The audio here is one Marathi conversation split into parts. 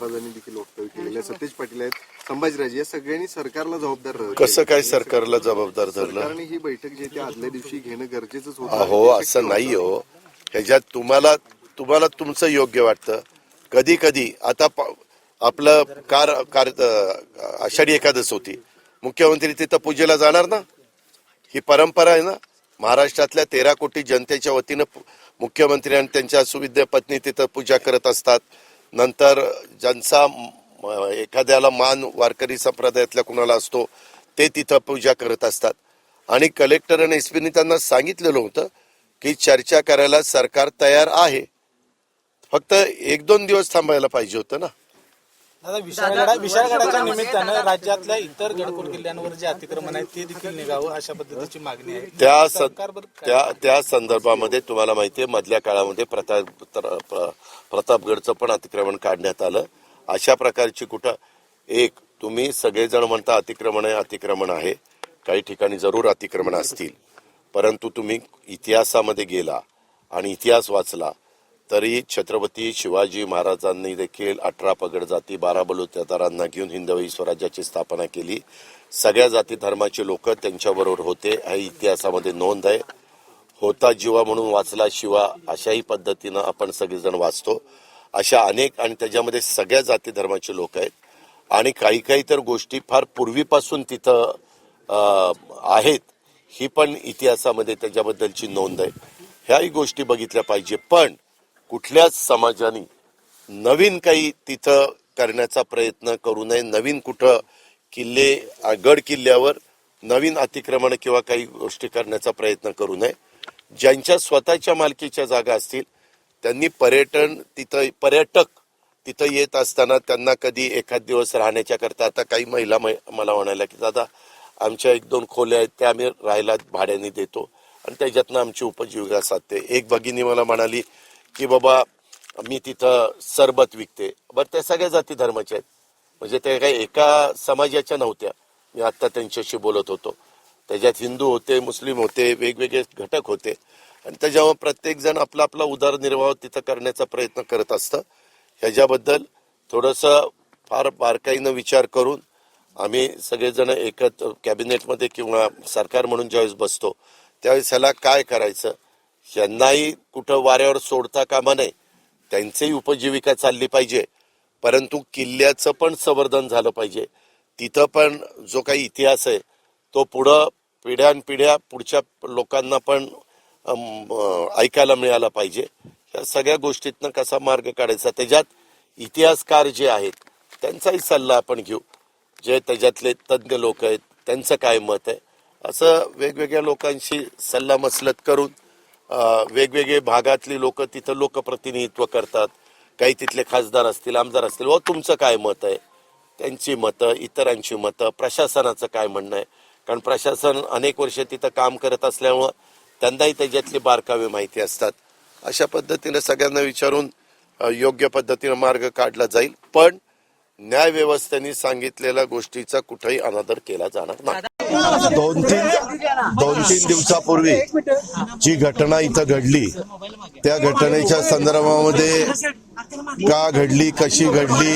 महाराजांनी देखील वक्तव्य केलेलं आहे सतेज पाटील आहेत संभाजीराजे या सगळ्यांनी सरकारला जबाबदार धरलं. कसं काय सरकारला जबाबदार धरलं? सरकारने ही बैठक जी आहे ती आदल्या दिवशी घेणं गरजेचंच होतं. अहो असं नाही हो. ह्याच्यात तुम्हाला तुम्हाला तुमचं योग्य वाटतं. कधी कधी आता प- आपलं कार कार अं, आषाढी एकादश होती. मुख्यमंत्री तिथं पूजेला जाणार ना? ही परंपरा आहे ना? महाराष्ट्रातल्या तेरा कोटी जनतेच्या वतीनं पु- मुख्यमंत्री आणि त्यांच्या सुविद्य पत्नी तिथं पूजा करत असतात. नंतर ज्यांचा एखाद्याला मान वारकरी संप्रदायातल्या कुणाला असतो ते तिथं पूजा करत असतात. आणि कलेक्टर आणि एसपीनी त्यांना सांगितलेलं होतं की चर्चा करायला सरकार तयार आहे. फक्त एक दोन दिवस थांबायला पाहिजे होतं ना. दादा विशाळगडा विशाळगडाच्या निमित्तानं राज्यातल्या इतर गडकोट किल्ल्यांवर जे अतिक्रमण आहे ते देखील निघावं अशा पद्धतीची मागणी आहे. त्या स- सरकारवर काय- त्या त्या संदर्भामध्ये तुम्हाला माहितीये मधल्या काळामध्ये प्रताप तर- प्र- प्रतापगडचं पण अतिक्रमण काढण्यात आलं. अशा प्रकारची कुठं एक तुम्ही सगळेजण म्हणता अतिक्रमण आहे अतिक्रमण आहे. काही ठिकाणी जरूर अतिक्रमण असतील. परंतु तुम्ही इतिहासामध्ये गेला आणि इतिहास वाचला तरी छत्रपती शिवाजी महाराजांनी देखील अठरा पगड जाती बारा बलुतेदारांना घेऊन हिंदवी स्वराज्याची स्थापना केली. सगळ्या जाती धर्माचे लोक त्यांच्याबरोबर होते. हे इतिहासामध्ये नोंद आहे. होता जीवा म्हणून वाचला शिवा अशाही पद्धतीनं आपण सगळेजण वाचतो. अशा अनेक आणि त्याच्यामध्ये सगळ्या जाती धर्माचे लोक आहेत. आणि काही काही तर गोष्टी फार पूर्वीपासून तिथं आहेत. ही पण इतिहासामध्ये त्याच्याबद्दलची नोंद आहे. ह्याही गोष्टी बघितल्या पाहिजे. पण कुठल्याच समाजाने नवीन काही तिथं करण्याचा प्रयत्न करू नये. नवीन कुठं किल्ले गड किल्ल्यावर नवीन अतिक्रमण किंवा काही गोष्टी करण्याचा प्रयत्न करू नये. ज्यांच्या स्वतःच्या मालकीच्या जागा असतील त्यांनी पर्यटन तिथं पर्यटक तिथं येत असताना त्यांना कधी एखाद दिवस राहण्याच्या करता आता काही महिला मला म्हणाल्या की दादा आमच्या एक दोन खोल्या आहेत त्या आम्ही राहायला भाड्याने देतो आणि त्याच्यातनं आमची उपजीविका साधते. एक भगिनी मला म्हणाली की बाबा मी तिथं सरबत विकते. बरं त्या सगळ्या जाती धर्माच्या आहेत. म्हणजे त्या काही एका समाजाच्या नव्हत्या. मी आत्ता त्यांच्याशी बोलत होतो. त्याच्यात हिंदू होते मुस्लिम होते वेगवेगळे घटक होते. आणि त्याच्यावर प्रत्येक जण आपला आपला उदरनिर्वाह तिथं करण्याचा प्रयत्न करत असतं ह्याच्याबद्दल थोडंसं फार बारकाईनं विचार करून आम्ही सगळेजण एकत्र कॅबिनेटमध्ये किंवा सरकार म्हणून ज्यावेळेस बसतो त्यावेळेस ह्याला काय करायचं? यांनाही कुठं वाऱ्यावर सोडता कामा नये. त्यांचीही उपजीविका चालली पाहिजे. परंतु किल्ल्याचं पण संवर्धन झालं पाहिजे. तिथं पण जो काही इतिहास आहे तो पुढं पिढ्यानपिढ्या पुढच्या लोकांना पण ऐकायला मिळाला पाहिजे. या सगळ्या गोष्टीतनं कसा मार्ग काढायचा? त्याच्यात इतिहासकार जे आहेत त्यांचाही सल्ला आपण घेऊ. जे त्याच्यातले तज्ज्ञ लोक आहेत त्यांचं काय मत आहे? असं वेगवेगळ्या लोकांशी सल्लामसलत करून वेगवेगळे भागातली लोक तिथं लोकप्रतिनिधित्व करतात. काही तिथले खासदार असतील आमदार असतील. व तुमचं काय मत आहे? त्यांची मतं इतरांची मतं प्रशासनाचं काय म्हणणं आहे? कारण प्रशासन अनेक वर्ष तिथं काम करत असल्यामुळं त्यांनाही त्याच्यातली बारकावे माहिती असतात. अशा पद्धतीनं सगळ्यांना विचारून योग्य पद्धतीनं मार्ग काढला जाईल. पण न्यायव्यवस्थेने सांगितलेल्या गोष्टीचा कुठेही अनादर केला जाणार नाही. दोन तीन दोन तीन दिवसापूर्वी जी घटना इथं घडली त्या घटनेच्या संदर्भामध्ये का घडली कशी घडली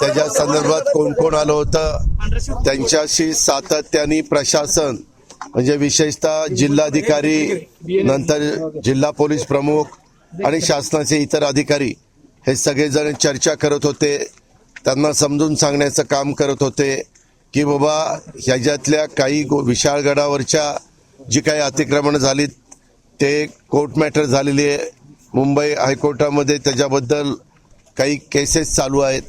त्याच्या संदर्भात कोण कोण आलं होतं त्यांच्याशी सातत्याने प्रशासन म्हणजे विशेषतः जिल्हाधिकारी नंतर जिल्हा पोलीस प्रमुख आणि शासनाचे इतर अधिकारी हे सगळेजण चर्चा करत होते. त्यांना समजून सांगण्याचं काम करत होते की बाबा ह्याच्यातल्या काही गो- विशाळगडावरच्या जी काही अतिक्रमणं झाली ते कोर्ट मॅटर झालेली आहे. मुंबई हायकोर्टामध्ये त्याच्याबद्दल काही केसेस चालू आहेत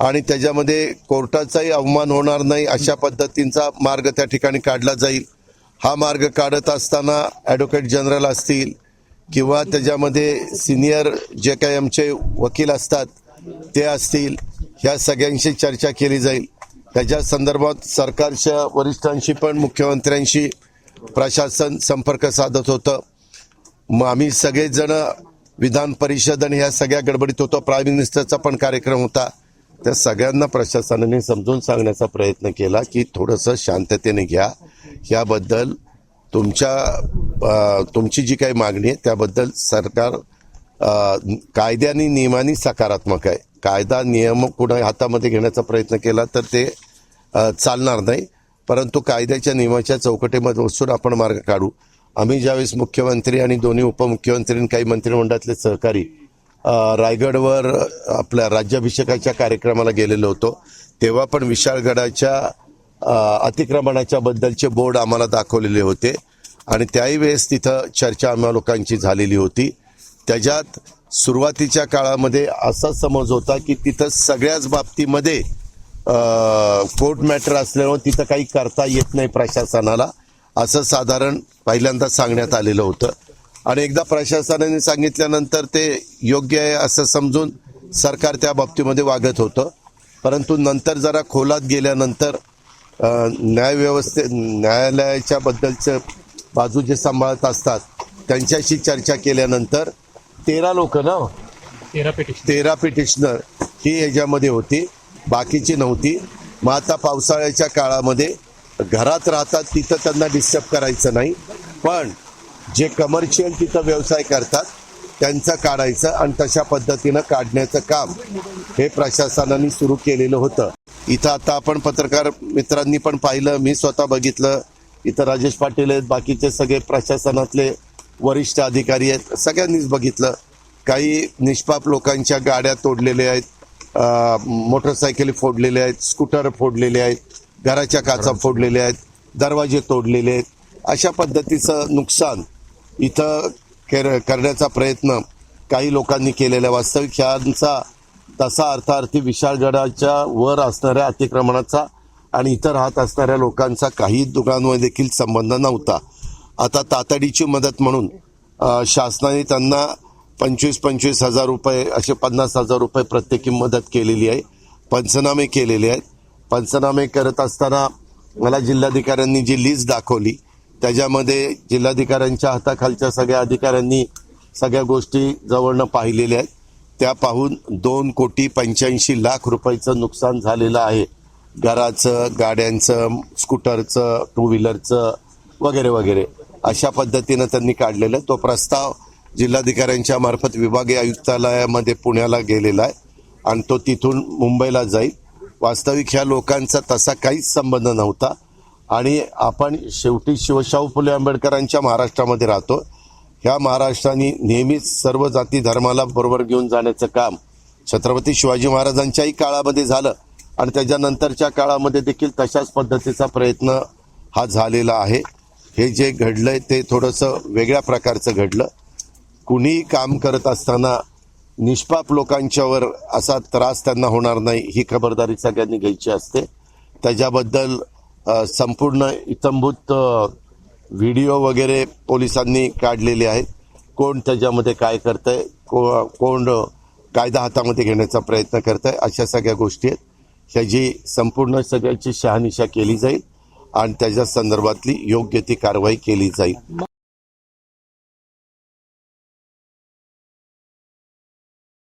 आणि त्याच्यामध्ये कोर्टाचाही अवमान होणार नाही अशा पद्धतींचा मार्ग त्या ठिकाणी काढला जाईल. हा मार्ग काढत असताना ॲडव्होकेट जनरल असतील किंवा त्याच्यामध्ये सिनियर जे काही आमचे वकील असतात ते असतील ह्या सगळ्यांशी चर्चा केली जाईल. त्याच्या संदर्भात सरकारच्या वरिष्ठांशी पण मुख्यमंत्र्यांशी प्रशासन संपर्क साधत होतं. मग आम्ही सगळेजण विधान परिषद आणि ह्या सगळ्या गडबडीत होतो. प्राईम मिनिस्टरचा पण कार्यक्रम होता. त्या सगळ्यांना प्रशासनाने समजून सांगण्याचा प्रयत्न केला की थोडंसं शांततेने घ्या. याबद्दल तुमच्या तुमची जी काही मागणी आहे त्याबद्दल सरकार कायद्याने नियमाने सकारात्मक आहे. कायदा नियम कुणा हातामध्ये घेण्याचा प्रयत्न केला तर ते चालणार नाही. परंतु कायद्याच्या नियमाच्या चौकटीमध्ये बसून आपण मार्ग काढू. आम्ही ज्यावेळेस मुख्यमंत्री आणि दोन्ही उपमुख्यमंत्री आणि काही मंत्रिमंडळातले सहकारी रायगडवर आपल्या राज्याभिषेकाच्या कार्यक्रमाला गेलेलो होतो तेव्हा पण विशाळगडाच्या अतिक्रमणाच्या बद्दलचे बोर्ड आम्हाला दाखवलेले होते. आणि त्याही वेळेस तिथं चर्चा आम्हा लोकांची झालेली होती. त्याच्यात सुरुवातीच्या काळामध्ये असा समज होता की तिथं सगळ्याच बाबतीमध्ये कोर्ट मॅटर असल्यामुळे तिथं काही करता येत नाही प्रशासनाला असं साधारण पहिल्यांदा सांगण्यात आलेलं होतं. आणि एकदा प्रशासनाने सांगितल्यानंतर ते योग्य आहे असं समजून सरकार त्या बाबतीमध्ये वागत होतं. परंतु नंतर जरा खोलात गेल्यानंतर न्यायव्यवस्थे न्यायालयाच्या बद्दलचं बाजू जे सांभाळत असतात त्यांच्याशी चर्चा केल्यानंतर तेरा लोक ना? तेरा पेटिशन तेरा पिटिशनर ही याच्यामध्ये होती बाकीची नव्हती. मग आता पावसाळ्याच्या काळामध्ये घरात राहतात तिथं त्यांना डिस्टर्ब करायचं नाही. पण जे कमर्शियल तिथं व्यवसाय करतात त्यांचं काढायचं आणि तशा पद्धतीनं काढण्याचं काम हे प्रशासनाने सुरू केलेलं होतं. इथं आता आपण पत्रकार मित्रांनी पण पाहिलं मी स्वतः बघितलं. इथं राजेश पाटील आहेत बाकीचे सगळे प्रशासनातले वरिष्ठ अधिकारी आहेत. सगळ्यांनीच बघितलं. काही निष्पाप लोकांच्या गाड्या तोडलेल्या आहेत. मोटरसायकली फोडलेल्या आहेत. स्कूटर फोडलेले आहेत. घराच्या काचा फोडलेल्या आहेत. दरवाजे तोडलेले आहेत. अशा पद्धतीचं नुकसान इथं कर- करण्याचा प्रयत्न काही लोकांनी केलेला. वास्तविक ह्यांचा तसा अर्थार्थी विशाळगडाच्या वर असणाऱ्या अतिक्रमणाचा आणि इथं राहत असणाऱ्या लोकांचा काही दुकानामध्ये देखील संबंध नव्हता. आता तातडीची मदत म्हणून शासनाने त्यांना पंचवीस पंचवीस हजार रुपये असे पन्नास हजार रुपये प्रत्येकी मदत केलेली आहे पंचनामे केलेले आहेत. पंचनामे करत असताना मला जिल्हाधिकाऱ्यांनी जी लिस्ट दाखवली त्याच्यामध्ये जिल्हाधिकाऱ्यांच्या हाताखालच्या सगळ्या अधिकाऱ्यांनी सगळ्या गोष्टी जवळनं पाहिलेल्या आहेत. त्या पाहून दोन कोटी पंच्याऐंशी लाख रुपयाचं नुकसान झालेलं आहे. घराचं गाड्यांचं स्कूटरचं टू व्हीलरचं वगैरे वगैरे. अशा पद्धतीनं त्यांनी काढलेलं आहे. तो प्रस्ताव जिल्हाधिकाऱ्यांच्या मार्फत विभागीय आयुक्तालयामध्ये पुण्याला गेलेला आहे आणि तो तिथून मुंबईला जाईल. वास्तविक ह्या लोकांचा तसा काहीच संबंध नव्हता. आणि आपण शेवटी शिवशाहू फुले आंबेडकरांच्या महाराष्ट्रामध्ये राहतो. ह्या महाराष्ट्राने नेहमीच सर्व जाती धर्माला बरोबर घेऊन जाण्याचं काम छत्रपती शिवाजी महाराजांच्याही काळामध्ये झालं. आणि त्याच्यानंतरच्या काळामध्ये देखील तशाच पद्धतीचा प्रयत्न हा झालेला आहे. हे जे घडलंय ते थोडंसं वेगळ्या प्रकारचं घडलं. कुणीही काम करत असताना निष्पाप लोकांच्यावर असा त्रास त्यांना होणार नाही ही खबरदारी सगळ्यांनी घ्यायची असते. त्याच्याबद्दल संपूर्ण इतंभूत व्हिडिओ वगैरे पोलिसांनी काढलेले आहेत. कोण त्याच्यामध्ये काय करतंय को कोण कायदा हातामध्ये घेण्याचा प्रयत्न करत आहे अशा सगळ्या गोष्टी आहेत. ह्याची संपूर्ण सगळ्याची शहानिशा केली जाईल. आणि त्याच्या संदर्भातली योग्य ती कारवाई केली जाईल.